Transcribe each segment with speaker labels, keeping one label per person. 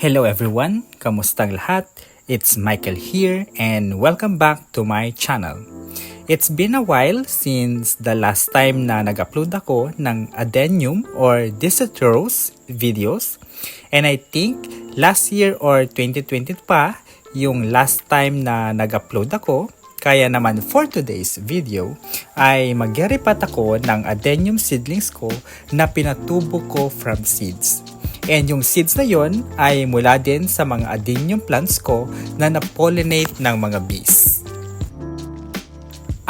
Speaker 1: Hello everyone, kamustang lahat? It's Michael here and welcome back to my channel. It's been a while since the last time na nag-upload ako ng adenium or Diceteros videos and I think last year or 2020 pa yung last time na nag-upload ako kaya naman for today's video ay magyaripat ako ng adenium seedlings ko na pinatubo ko from seeds. And yung seeds na yon ay mula din sa mga adenium plants ko na na-pollinate ng mga bees.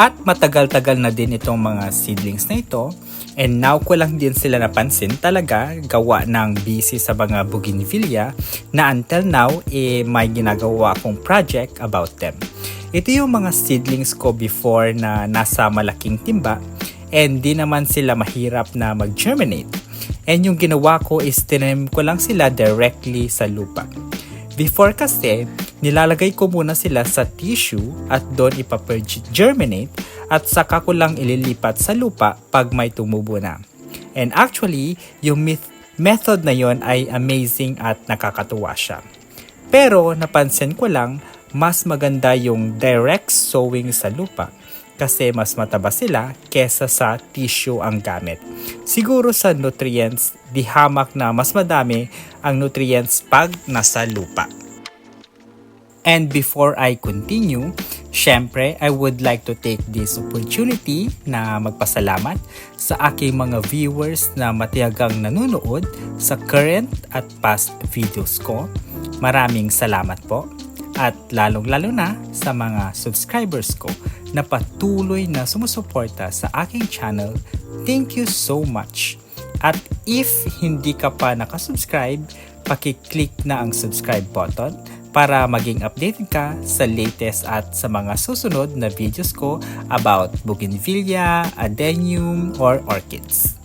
Speaker 1: At matagal-tagal na din itong mga seedlings na ito and now ko lang din sila napansin talaga gawa ng busy sa mga bougainvillea na until now eh, may ginagawa akong project about them. Ito yung mga seedlings ko before na nasa malaking timba and di naman sila mahirap na mag-germinate. And yung ginawa ko is tinanim ko lang sila directly sa lupa. Before kasi, nilalagay ko muna sila sa tissue at doon ipapag-germinate at saka ko lang ililipat sa lupa pag may tumubo na. And actually, yung myth- method na yon ay amazing at nakakatuwa siya. Pero napansin ko lang, mas maganda yung direct sowing sa lupa kasi mas mataba sila kesa sa tissue ang gamit. Siguro sa nutrients, di hamak na mas madami ang nutrients pag nasa lupa. And before I continue, syempre I would like to take this opportunity na magpasalamat sa aking mga viewers na matiyagang nanonood sa current at past videos ko. Maraming salamat po at lalong-lalo na sa mga subscribers ko na patuloy na sumusuporta sa aking channel. Thank you so much. At if hindi ka pa nakasubscribe, pakiclick na ang subscribe button para maging updated ka sa latest at sa mga susunod na videos ko about bougainvillea, adenium, or orchids.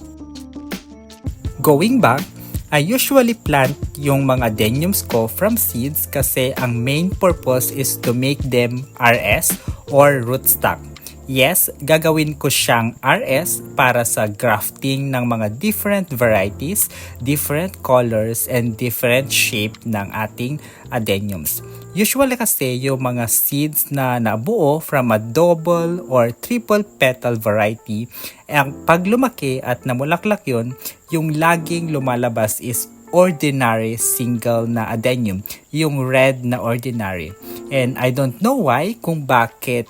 Speaker 1: Going back, I usually plant yung mga adeniums ko from seeds kasi ang main purpose is to make them RS or rootstock. Yes, gagawin ko siyang RS para sa grafting ng mga different varieties, different colors, and different shape ng ating adeniums. Usually kasi yung mga seeds na nabuo from a double or triple petal variety, ang pag lumaki at namulaklak yon, yung laging lumalabas is ordinary single na adenium, yung red na ordinary. And I don't know why kung bakit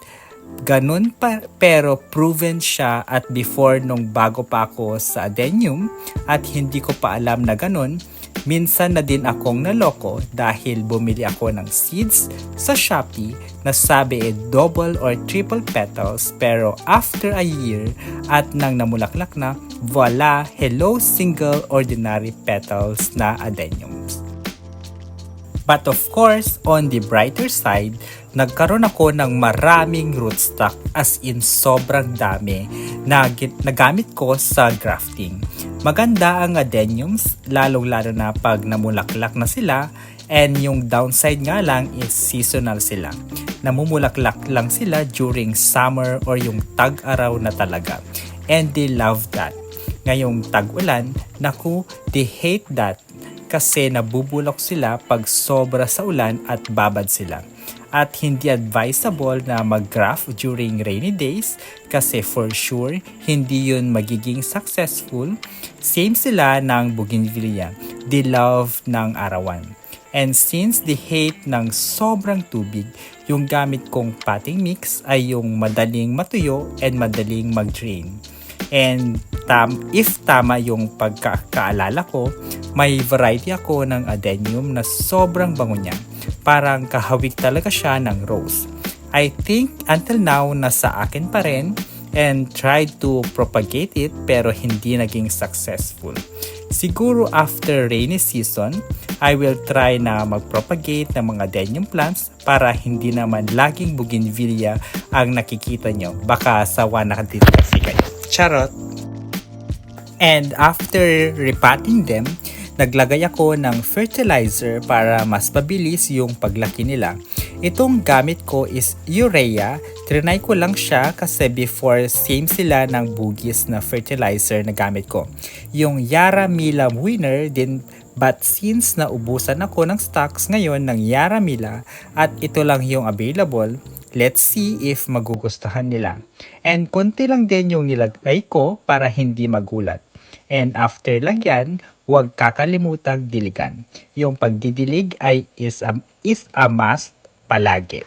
Speaker 1: ganun pa pero proven siya at before nung bago pa ako sa adenium at hindi ko pa alam na ganun minsan na din akong naloko dahil bumili ako ng seeds sa Shopee na sabi e double or triple petals. Pero after a year at nang namulaklak na voila hello single ordinary petals na adeniums But of course, on the brighter side, nagkaroon ako ng maraming rootstock as in sobrang dami na nagamit ko sa grafting. Maganda ang adeniums, lalong-lalo na pag namulaklak na sila and yung downside nga lang is seasonal sila. Namumulaklak lang sila during summer or yung tag-araw na talaga. And they love that. Ngayong tag-ulan, naku, they hate that kasi nabubulok sila pag sobra sa ulan at babad sila. At hindi advisable na mag-graft during rainy days kasi for sure hindi yun magiging successful. Same sila ng bougainvillea. They love ng arawan. And since they hate ng sobrang tubig, yung gamit kong potting mix ay yung madaling matuyo and madaling mag-drain. And tam, if tama yung pagkakaalala ko, may variety ako ng adenium na sobrang bango niya. Parang kahawig talaga siya ng rose. I think until now nasa akin pa rin and tried to propagate it pero hindi naging successful. Siguro after rainy season, I will try na mag-propagate ng mga adenium plants para hindi naman laging bougainvillea ang nakikita nyo. Baka sawa na kasi kayo. Charot! And after repotting them, naglagay ako ng fertilizer para mas pabilis yung paglaki nila. Itong gamit ko is urea. Trinay ko lang siya kasi before same sila ng bugis na fertilizer na gamit ko. Yung Yara Milam Winner din But since naubusan ako ng stocks ngayon ng Yaramila at ito lang yung available, let's see if magugustuhan nila. And konti lang din yung nilagay ko para hindi magulat. And after lang yan, huwag kakalimutang diligan. Yung pagdidilig ay is a, is a must palagi.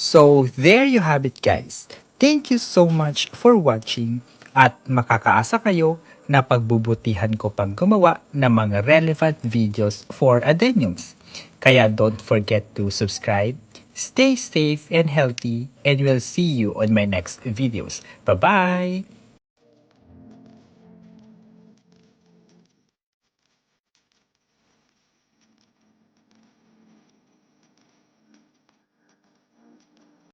Speaker 1: So, there you have it guys. Thank you so much for watching at makakaasa kayo na pagbubutihan ko pang gumawa ng mga relevant videos for adeniums. Kaya don't forget to subscribe, stay safe and healthy, and we'll see you on my next videos. Bye-bye!